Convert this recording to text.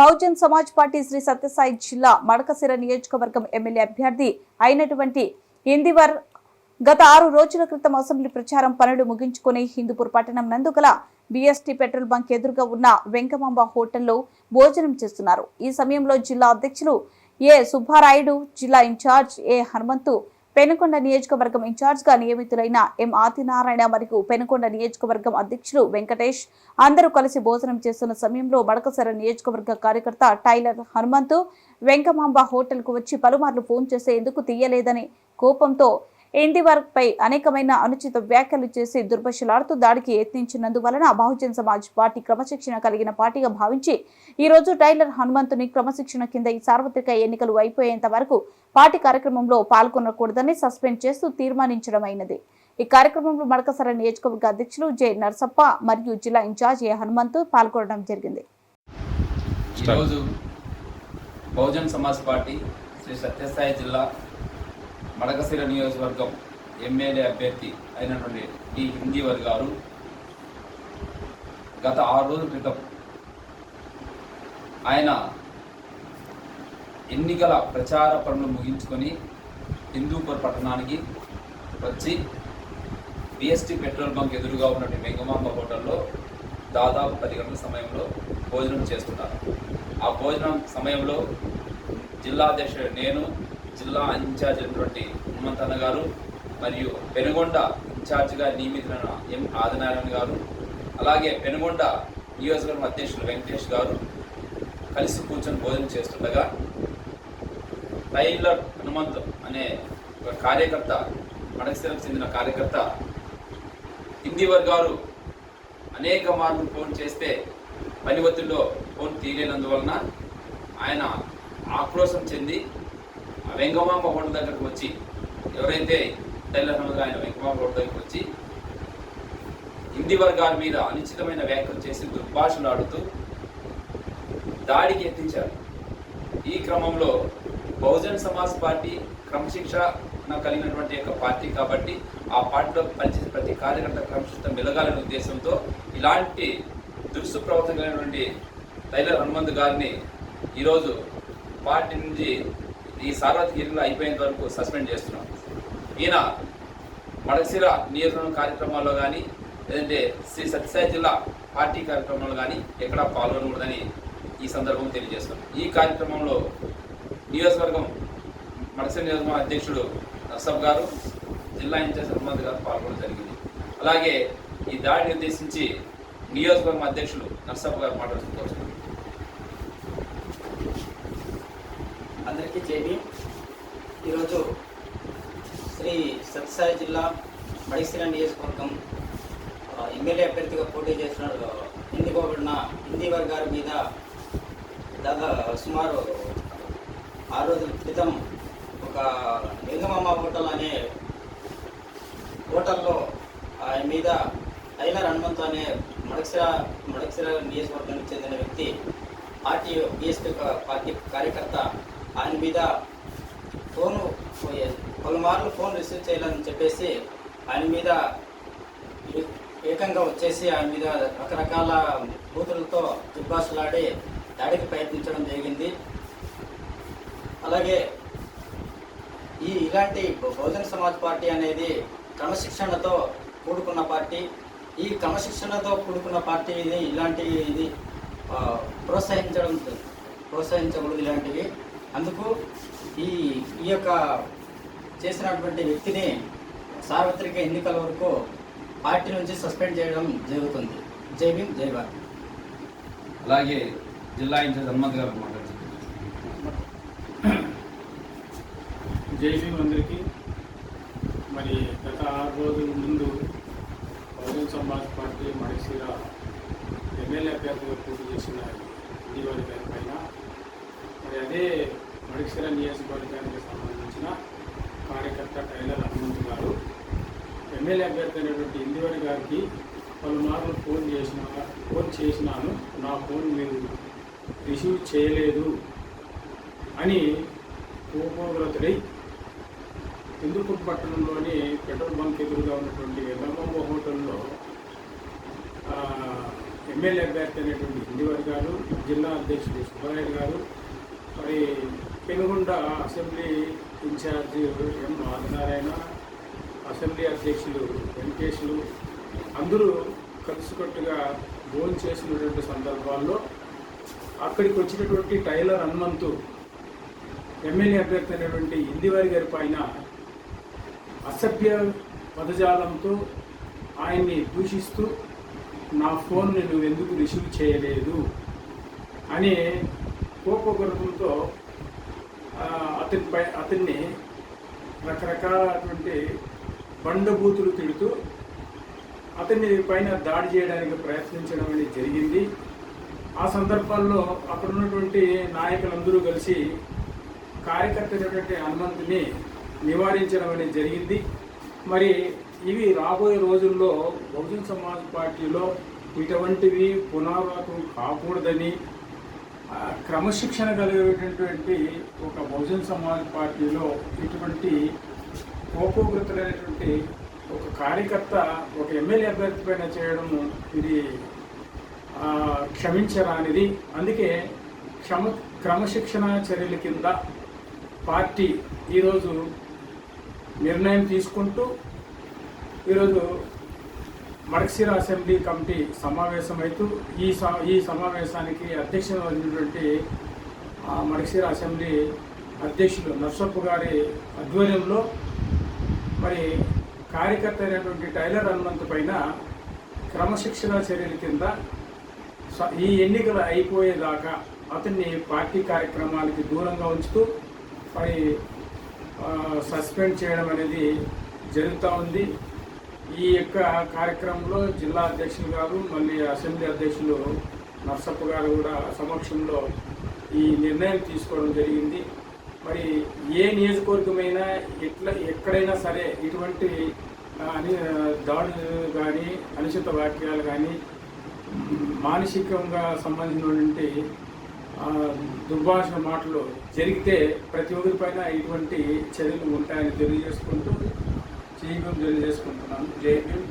Bahujan Samaj party Shri Sathya Sai జిల్లా మడకసిర నియోజకవర్గం MLA అభ్యర్థి అయినటువంటి ఇందివర్ గత ఆరు రోజుల క్రితం అసెంబ్లీ ప్రచారం పనులు ముగించుకుని హిందూపూర్ పట్టణం నందు గల బీఎస్టీ పెట్రోల్ బంక్ ఎదురుగా ఉన్న వెంకమాంబ హోటల్లో భోజనం చేస్తున్నారు. ఈ సమయంలో జిల్లా అధ్యక్షులు ఏ సుబ్బారాయుడు జిల్లా ఇన్ఛార్జ్ ఏ హనుమంతు పెనుకొండ నియోజకవర్గం ఇన్ఛార్జ్గా నియమితులైన ఎం ఆదినారాయణ మరియు పెనుకొండ నియోజకవర్గం అధ్యక్షులు వెంకటేష్ అందరూ కలిసి భోజనం చేస్తున్న సమయంలో మడకసర నియోజకవర్గ కార్యకర్త టైలర్ హనుమంతు వెంకమాంబ హోటల్కు వచ్చి పలుమార్లు ఫోన్ చేస్తే ఎందుకు తీయలేదని కోపంతో ఇందివర్ పై అనేకమైన అనుచిత వ్యాఖ్యలు చేసి దుర్భషలాడుతూ దాడికి యత్నించినందువలన బహుజన్ సమాజ్ పార్టీ క్రమశిక్షణ కలిగిన పార్టీగా భావించి ఈ రోజు టైలర్ హనుమంతుని క్రమశిక్షణ కింద ఈ సార్వత్రిక ఎన్నికలు అయిపోయేంత వరకు పార్టీ కార్యక్రమంలో పాల్గొనకూడదని సస్పెండ్ చేస్తూ తీర్మానించడమైనది. ఈ కార్యక్రమంలో మడకసర నియోజకవర్గ అధ్యక్షులు జె నర్సప్ప మరియు జిల్లా ఇన్ఛార్జ్ ఏ హనుమంతు పాల్గొనడం జరిగింది. ఈరోజు బహుజన్ సమాజ్ పార్టీ శ్రీ సత్యసాయి జిల్లా మడకశిర నియోజకవర్గం ఎమ్మెల్యే అభ్యర్థి అయినటువంటి డి. హిందీవర్ గారు గత ఆరు రోజుల క్రితం ఆయన ఎన్నికల ప్రచార పనులు ముగించుకొని హిందూపూర్ పట్టణానికి వచ్చి బిఎస్టీ పెట్రోల్ బంక్ ఎదురుగా ఉన్నటువంటి వెంగమాంబ హోటల్లో దాదాపు పది గంటల సమయంలో భోజనం చేస్తున్నారు. ఆ భోజనం సమయంలో జిల్లా అధ్యక్షుడు నేను జిల్లా ఇన్ఛార్జ్ అయినటువంటి హనుమంతన్న గారు మరియు పెనుగొండ ఇన్ఛార్జిగా నియమితులైన ఎం ఆదినారాయణ గారు అలాగే పెనుగొండ నియోజకవర్గం అధ్యక్షులు వెంకటేష్ గారు కలిసి కూర్చొని భోజనం చేస్తుండగా టైలర్ హనుమంత్ అనే ఒక కార్యకర్త మడకశిరకు చెందిన కార్యకర్త హిందీవర్ గారు అనేక మార్లు ఫోన్ చేస్తే పని ఒత్తిడిలో ఫోన్ తీయలేనందువలన ఆయన ఆక్రోశం చెంది వెంగమాంబ హోటల్ దగ్గరకు వచ్చి ఎవరైతే టైలర్ ఆయన వెంకమాంబ హోటల్ దగ్గరకు వచ్చి హిందీ వర్గాల మీద అనుచితమైన వ్యాఖ్యలు చేసి దుర్భాషలాడుతూ దాడికి ఎత్తించారు. ఈ క్రమంలో బహుజన్ సమాజ్ పార్టీ క్రమశిక్షణ కలిగినటువంటి యొక్క పార్టీ కాబట్టి ఆ పార్టీలో పనిచేసే ప్రతి కార్యకర్త క్రమశిక్షణ మెలగాలనే ఉద్దేశంతో ఇలాంటి దురుసు ప్రవర్తన కలిగినటువంటి టైలర్ హనుమంత్ గారిని ఈరోజు పార్టీ నుంచి ఈ సార్వత్రిక ఎన్నికలు అయిపోయేంత వరకు సస్పెండ్ చేస్తున్నాం. ఈయన మడసిర నియోజకవర్గం కార్యక్రమాల్లో కానీ లేదంటే శ్రీ సత్యసాయి జిల్లా పార్టీ కార్యక్రమంలో కానీ ఎక్కడా పాల్గొనకూడదని ఈ సందర్భం తెలియజేస్తున్నాం. ఈ కార్యక్రమంలో నియోజకవర్గం మడసిర నియోజకవర్గం అధ్యక్షుడు నర్సబ్ గారు జిల్లా ఇన్ఛార్జ్ హనుమంత్ గారు పాల్గొనడం జరిగింది. అలాగే ఈ దాడిని ఉద్దేశించి నియోజకవర్గం అధ్యక్షులు నర్సబ్ గారు మాట్లాడుతూ అందరికీ జేబీ ఈరోజు శ్రీ సత్యసాయి జిల్లా మడిసిర నియోజకవర్గం ఎమ్మెల్యే అభ్యర్థిగా పోటీ చేసిన ఆ, ఎన్నుకోబడిన హిందీవర్ గారి మీద దాదాపు సుమారు ఆరు రోజుల క్రితం ఒక లింగమమ్మ హోటల్ అనే హోటల్లో ఆయన మీద టైలర్ హనుమంత్ అనే మడక్సిర మడక్సిర నియోజకవర్గానికి చెందిన వ్యక్తి పార్టీ బీఎస్పీ పార్టీ కార్యకర్త ఆయన మీద ఫోను పలుమార్లు ఫోన్ రిసీవ్ చేయాలని చెప్పేసి ఆయన మీద ఏకంగా వచ్చేసి ఆయన మీద రకరకాల బూతులతో దుర్భాషలాడి దాడికి ప్రయత్నించడం జరిగింది. అలాగే ఈ ఇలాంటి బహుజన సమాజ్ పార్టీ అనేది క్రమశిక్షణతో కూడుకున్న పార్టీ. ఈ క్రమశిక్షణతో కూడుకున్న పార్టీ ఇది ఇలాంటి ఇది ప్రోత్సహించడం ప్రోత్సహించకూడదు ఇలాంటివి. అందుకు ఈ ఈ యొక్క చేసినటువంటి వ్యక్తిని సార్వత్రిక ఎన్నికల వరకు పార్టీ నుంచి సస్పెండ్ చేయడం జరుగుతుంది. జై భీమ్ జై భారత్. అలాగే జిల్లా ఇన్ఛార్జ్ హనుమంత్ గారు మాట్లాడుతున్నారు. జై భీమ్ అందరికీ. మరి గత ఆరు రోజుల ముందు బహుజన్ సమాజ్ పార్టీ మడిసిర ఎమ్మెల్యే అభ్యర్థిగా పోటీ చేసిన గారి పైన మరి అదే మడిసిర నియోజకవర్గానికి సంబంధించిన కార్యకర్త టైలర్ హనుమంత్ గారు. ఎమ్మెల్యే అభ్యర్థి అయినటువంటి ఇందివరి గారికి పలుమార్లు ఫోన్ చేసిన ఫోన్ చేసినాను. నా ఫోన్ మీరు రిసీవ్ చేయలేదు అని కోపోగ్రతుడై హిందూపూర్ పట్టణంలోని పెట్రోల్ బంక్ ఎదురుగా ఉన్నటువంటి ఎల్లమ్మ హోటల్లో ఎమ్మెల్యే అభ్యర్థి అనేటువంటి హిందీవర్ గారు జిల్లా అధ్యక్షుడు సుబ్బారాయుడు గారు మరి Penugonda assembly in-charge M Adinarayana assembly అధ్యక్షులు వెంకటేశులు అందరూ కలిసికట్టుగా భోజనం చేసినటువంటి సందర్భాల్లో అక్కడికి వచ్చినటువంటి టైలర్ హనుమంతు ఎమ్మెల్యే అభ్యర్థి అయినటువంటి ఇందివారి గారి పైన అసభ్య పదజాలంతో ఆయన్ని దూషిస్తూ నా ఫోన్ని నువ్వు ఎందుకు రిసీవ్ చేయలేదు? అని కోపగర్భంతో అతనిపై అతన్ని రకరకాలటువంటి బండబూతులు తిడుతూ అతన్ని పైన దాడి చేయడానికి ప్రయత్నించడం అనేది జరిగింది. ఆ సందర్భాల్లో అక్కడ ఉన్నటువంటి నాయకులందరూ కలిసి కార్యకర్త అయినటువంటి హనుమంతుని నివారించడం అనేది జరిగింది. మరి ఇవి రాబోయే రోజుల్లో బహుజన్ సమాజ్ పార్టీలో ఇటువంటివి పునరావృతం కాకూడదని క్రమశిక్షణ కలిగేటటువంటి ఒక బహుజన్ సమాజ్ పార్టీలో ఇటువంటి కోపోగ్రతులైనటువంటి ఒక కార్యకర్త ఒక ఎమ్మెల్యే అభ్యర్థి పైన చేయడం ఇది క్షమించరానిది అందుకే క్షమ క్రమశిక్షణ చర్యల కింద పార్టీ ఈరోజు నిర్ణయం తీసుకుంటూ ఈరోజు మడక్సిర అసెంబ్లీ కమిటీ సమావేశమైతూ ఈ స- ఈ సమావేశానికి అధ్యక్షత వహించినటువంటి మడక్సిర అసెంబ్లీ అధ్యక్షులు నర్సప్పు గారి ఆధ్వర్యంలో మరి కార్యకర్త అయినటువంటి టైలర్ హనుమంత్ పైన క్రమశిక్షణ చర్యల కింద స- ఈ ఎన్నికలు అయిపోయేదాకా అతన్ని పార్టీ కార్యక్రమాలకి దూరంగా ఉంచుతూ మరి సస్పెండ్ చేయడం అనేది జరుగుతూ ఉంది. ఈ యొక్క కార్యక్రమంలో జిల్లా అధ్యక్షులు గారు మళ్ళీ అసెంబ్లీ అధ్యక్షులు నర్సప్ప గారు కూడా సమక్షంలో ఈ నిర్ణయం తీసుకోవడం జరిగింది. మరి ఏ నియోజకవర్గమైనా ఎట్లా ఎక్కడైనా సరే ఇటువంటి అని దాడులు కానీ అనుచిత వాక్యాలు కానీ మానసికంగా సంబంధించినటువంటి దుర్భాషణ మాటలు జరిగితే ప్రతి ఒక్కరిపైన ఇటువంటి చర్యలు ఉంటాయని తెలియజేసుకుంటూ జై భీమ్ చేసుకుంటున్నాను. జై భీమ్